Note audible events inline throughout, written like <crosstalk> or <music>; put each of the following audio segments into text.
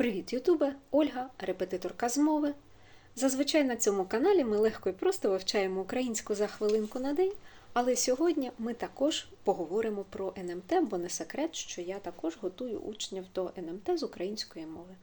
Привіт, Ютубе! Ольга, репетиторка з мови. Зазвичай на цьому каналі ми легко і просто вивчаємо українську за хвилинку на день, але сьогодні ми також поговоримо про НМТ, бо не секрет, що я також готую учнів до НМТ з української мови.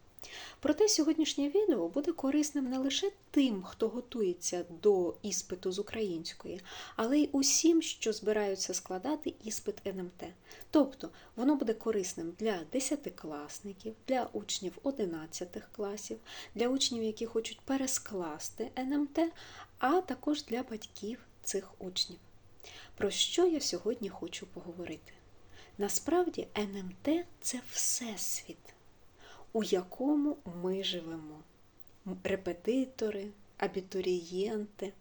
Проте сьогоднішнє відео буде корисним не лише тим, хто готується до іспиту з української, але й усім, що збираються складати іспит НМТ. Тобто воно буде корисним для десятикласників, для учнів 11 класів, для учнів, які хочуть перескласти НМТ, а також для батьків цих учнів. Про що я сьогодні хочу поговорити? Насправді НМТ це всесвіт у якому ми живемо. Репетитори, абітурієнти,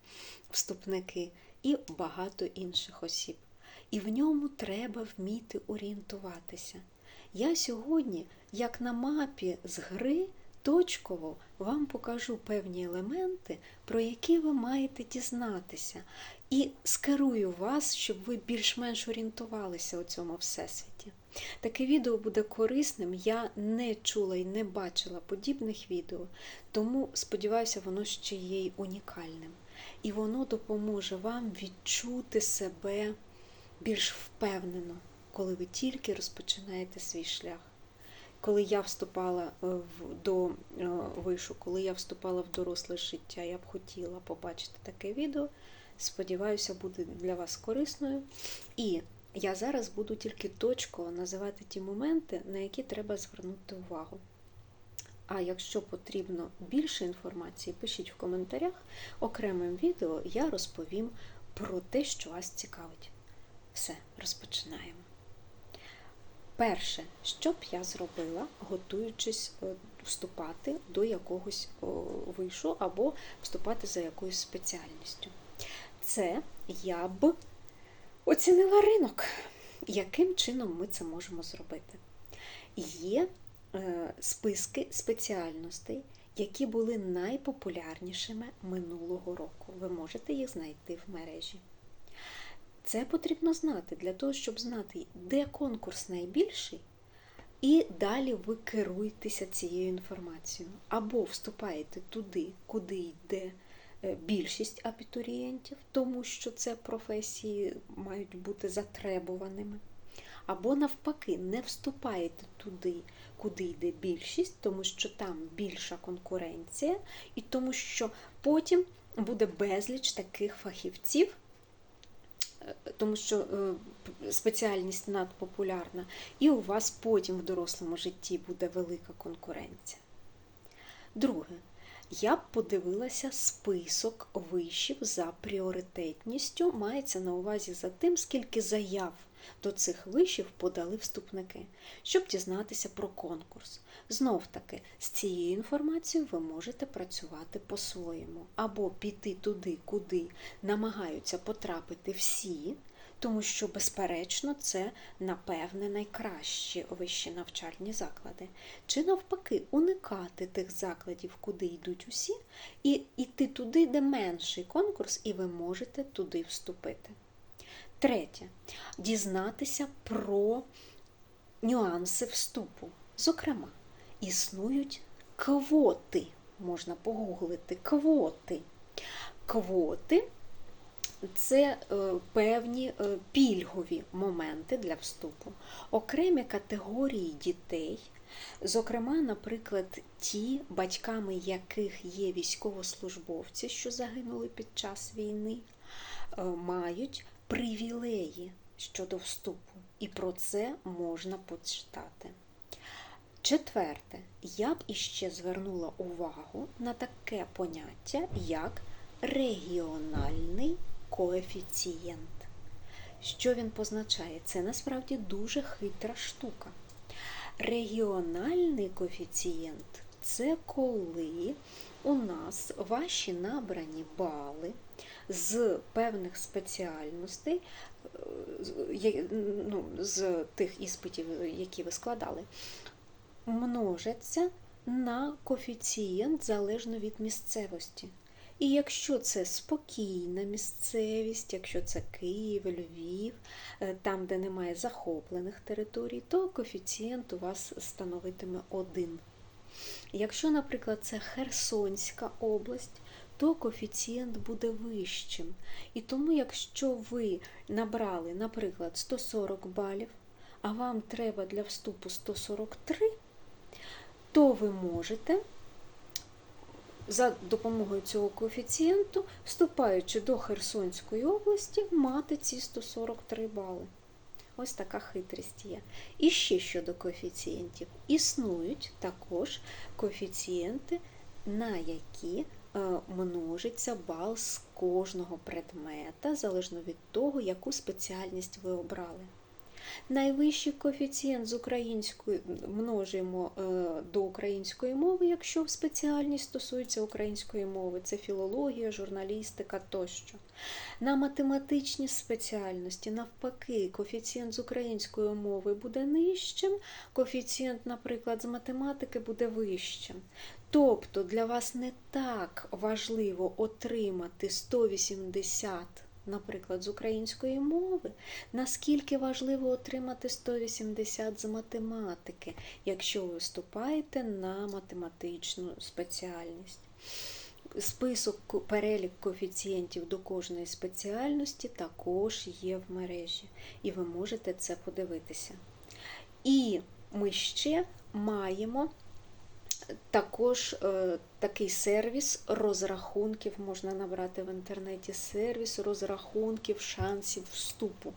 вступники і багато інших осіб. І в ньому треба вміти орієнтуватися. Я сьогодні, як на мапі з гри, точково вам покажу певні елементи, про які ви маєте дізнатися, і скерую вас, щоб ви більш-менш орієнтувалися у цьому всесвіті. Таке відео буде корисним. Я не чула і не бачила подібних відео, тому сподіваюся, воно ще є й унікальним. І воно допоможе вам відчути себе більш впевнено, коли ви тільки розпочинаєте свій шлях. Коли я вступала до е, вишу, коли я вступала в доросле життя, я б хотіла побачити таке відео. Сподіваюся, буде для вас корисною. І я зараз буду тільки точково називати ті моменти, на які треба звернути увагу. А якщо потрібно більше інформації, пишіть в коментарях. Окремим відео я розповім про те, що вас цікавить. Все, розпочинаємо. Перше, що б я зробила, готуючись е, вступати до якогось вишу або вступати за якоюсь спеціальністю. Це я б оцінила ринок. Яким чином ми це можемо зробити? Є е, списки спеціальностей, які були найпопулярнішими минулого року. Ви можете їх знайти в мережі. Це потрібно знати для того, щоб знати, де конкурс найбільший, і далі ви керуєтеся цією інформацією. Або вступаєте туди, куди йде більшість абітурієнтів, тому що це професії мають бути затребуваними. Або, навпаки, не вступаєте туди, куди йде більшість, тому що там більша конкуренція, і тому що потім буде безліч таких фахівців, е, тому що е, спеціальність надпопулярна, і у вас потім в дорослому житті буде велика конкуренція. Друге, я б подивилася список вишів за пріоритетністю, мається на увазі за тим, скільки заяв до цих вишів подали вступники, щоб дізнатися про конкурс. Знов таки, з цією інформацією ви можете працювати по-своєму, або піти туди, куди намагаються потрапити всі тому що, безперечно, це, напевне, найкращі вищі навчальні заклади. Чи навпаки, уникати тих закладів, куди йдуть усі, і йти туди, де менший конкурс, і ви можете туди вступити. Третє дізнатися про нюанси вступу. Зокрема, існують квоти, можна погуглити квоти. Квоти це е, певні е, пільгові моменти для вступу, окремі категорії дітей, зокрема, наприклад, ті, батьками яких є військовослужбовці, що загинули під час війни, е, мають привілеї щодо вступу, і про це можна почитати. Четверте, я б іще звернула увагу на таке поняття, як регіональний коефіцієнт. Що він позначає? Це насправді дуже хитра штука. Регіональний коефіцієнт це коли у нас ваші набрані бали з певних спеціальностей, е, ну, з тих іспитів, які ви складали, множаться на коефіцієнт залежно від місцевості. І якщо це спокійна місцевість, якщо це Київ, Львів, е, там, де немає захоплених територій, то коефіцієнт у вас становитиме 1. Якщо, наприклад, це Херсонська область, то коефіцієнт буде вищим. І тому, якщо ви набрали, наприклад, 140 балів, а вам треба для вступу 143, то ви можете за допомогою цього коефіцієнту, вступаючи до Херсонської області, мати ці 143 бали. Ось така хитрість є. І ще щодо коефіцієнтів. Існують також коефіцієнти, на які е, множиться бал з кожного предмета, залежно від того, яку спеціальність ви обрали. Найвищий коефіцієнт з української множимо е, до української мови, якщо спеціальність стосується української мови, це філологія, журналістика тощо. На математичні спеціальності, навпаки, коефіцієнт з української мови буде нижчим, коефіцієнт, наприклад, з математики буде вищим. Тобто для вас не так важливо отримати 180 наприклад, з української мови, наскільки важливо отримати 180 з математики, якщо ви вступаєте на математичну спеціальність. Список перелік коефіцієнтів до кожної спеціальності також є в мережі, і ви можете це подивитися. І ми ще маємо також е, такий сервіс розрахунків можна набрати в інтернеті сервіс розрахунків шансів вступу.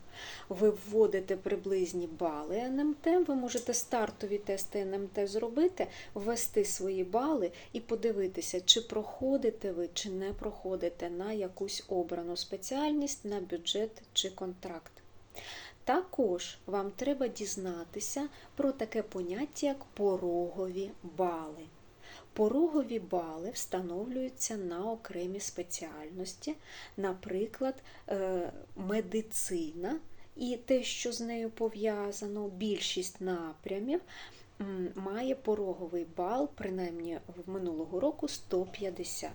Ви вводите приблизні бали НМТ, ви можете стартові тести НМТ зробити, ввести свої бали і подивитися, чи проходите ви, чи не проходите на якусь обрану спеціальність, на бюджет чи контракт. Також вам треба дізнатися про таке поняття, як порогові бали. Порогові бали встановлюються на окремі спеціальності, наприклад, е, медицина і те, що з нею пов'язано, більшість напрямів має пороговий бал, принаймні в минулого року 150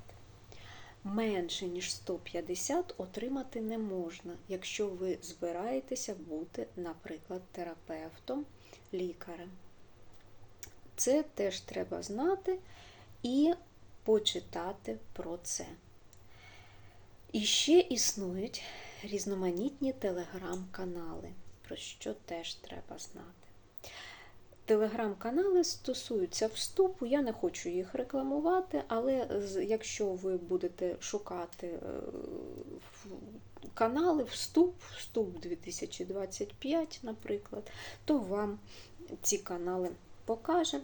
менше, ніж 150 отримати не можна, якщо ви збираєтеся бути, наприклад, терапевтом, лікарем. Це теж треба знати і почитати про це. І ще існують різноманітні телеграм-канали, про що теж треба знати. Телеграм-канали стосуються вступу, я не хочу їх рекламувати, але якщо ви будете шукати е, канали вступ, вступ 2025, наприклад, то вам ці канали покаже.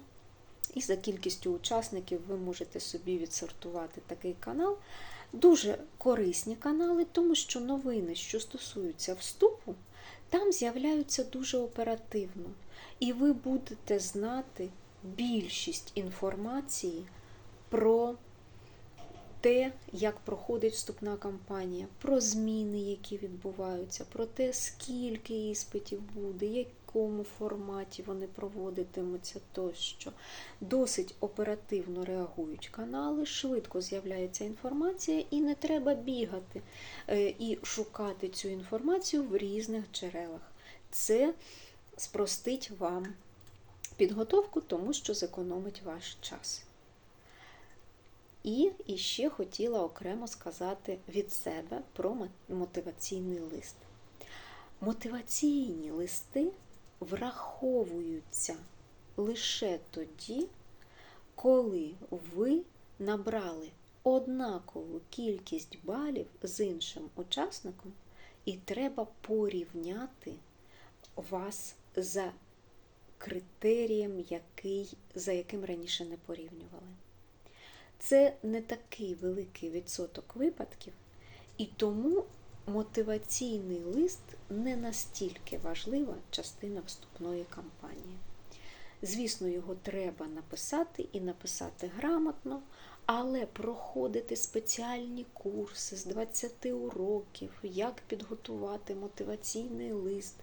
І за кількістю учасників ви можете собі відсортувати такий канал. Дуже корисні канали, тому що новини, що стосуються вступу, там з'являються дуже оперативно. І ви будете знати більшість інформації про те, як проходить вступна кампанія, про зміни, які відбуваються, про те, скільки іспитів буде, в якому форматі вони проводитимуться тощо. Досить оперативно реагують канали, швидко з'являється інформація, і не треба бігати е, і шукати цю інформацію в різних джерелах. Це спростить вам підготовку, тому що зекономить ваш час. І ще хотіла окремо сказати від себе про мотиваційний лист. Мотиваційні листи враховуються лише тоді, коли ви набрали однакову кількість балів з іншим учасником, і треба порівняти вас за критерієм, який, за яким раніше не порівнювали. Це не такий великий відсоток випадків, і тому мотиваційний лист не настільки важлива частина вступної кампанії. Звісно, його треба написати і написати грамотно, але проходити спеціальні курси з 20 уроків, як підготувати мотиваційний лист,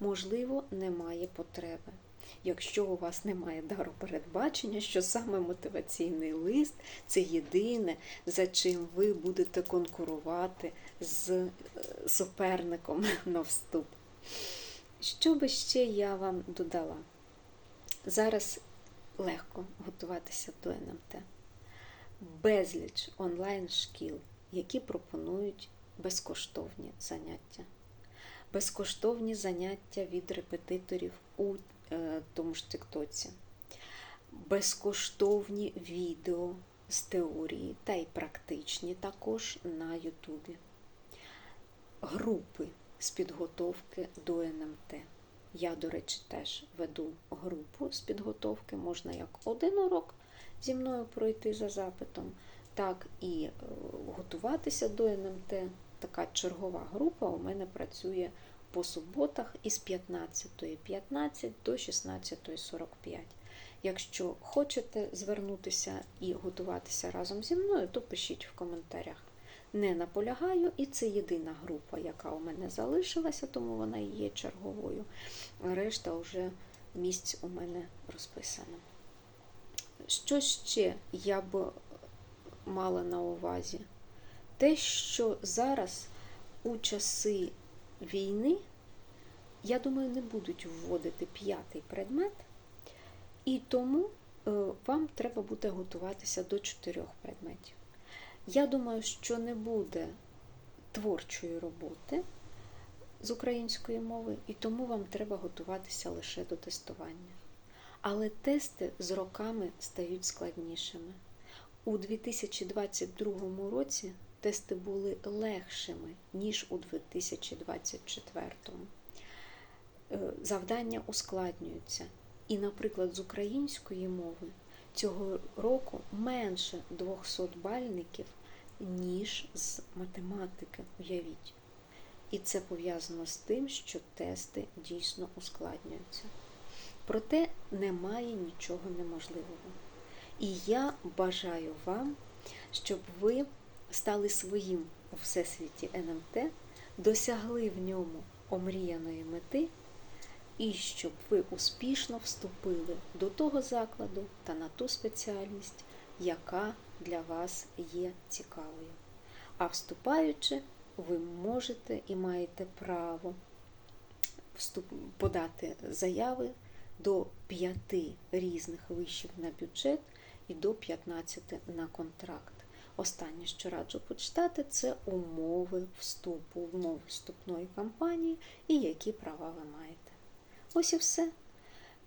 можливо, немає потреби. Якщо у вас немає дару передбачення, що саме мотиваційний лист це єдине, за чим ви будете конкурувати з е, суперником <laughs> на вступ. Що би ще я вам додала? Зараз легко готуватися до НМТ. Безліч онлайн-шкіл, які пропонують безкоштовні заняття. Безкоштовні заняття від репетиторів у е, тому ж Тіктоці, безкоштовні відео з теорії та й практичні також на Ютубі, групи з підготовки до НМТ. Я, до речі, теж веду групу з підготовки. Можна як один урок зі мною пройти за запитом, так і е, готуватися до НМТ. Така чергова група у мене працює по суботах із 15.15 до 16.45. Якщо хочете звернутися і готуватися разом зі мною, то пишіть в коментарях. Не наполягаю, і це єдина група, яка у мене залишилася, тому вона і є черговою. Решта вже місць у мене розписано. Що ще я б мала на увазі? Те, що зараз у часи війни, я думаю, не будуть вводити п'ятий предмет, і тому е, вам треба буде готуватися до чотирьох предметів. Я думаю, що не буде творчої роботи з української мови, і тому вам треба готуватися лише до тестування. Але тести з роками стають складнішими. У 2022 році тести були легшими, ніж у 2024. Е, Завдання ускладнюються. І, наприклад, з української мови цього року менше 200 бальників, ніж з математики, уявіть. І це пов'язано з тим, що тести дійсно ускладнюються. Проте немає нічого неможливого. І я бажаю вам, щоб ви стали своїм у всесвіті НМТ, досягли в ньому омріяної мети, і щоб ви успішно вступили до того закладу та на ту спеціальність, яка для вас є цікавою. А вступаючи, ви можете і маєте право подати заяви до п'яти різних вишів на бюджет і до 15 на контракт. Останнє, що раджу почитати, це умови вступу, умови вступної кампанії і які права ви маєте. Ось і все.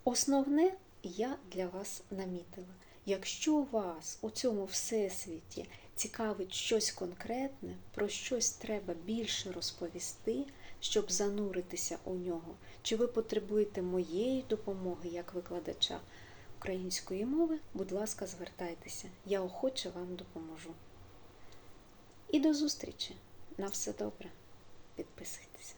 Основне я для вас намітила. Якщо вас у цьому всесвіті цікавить щось конкретне, про щось треба більше розповісти, щоб зануритися у нього, чи ви потребуєте моєї допомоги як викладача української мови, будь ласка, звертайтеся, я охоче вам допоможу. І до зустрічі! На все добре. Підписуйтеся.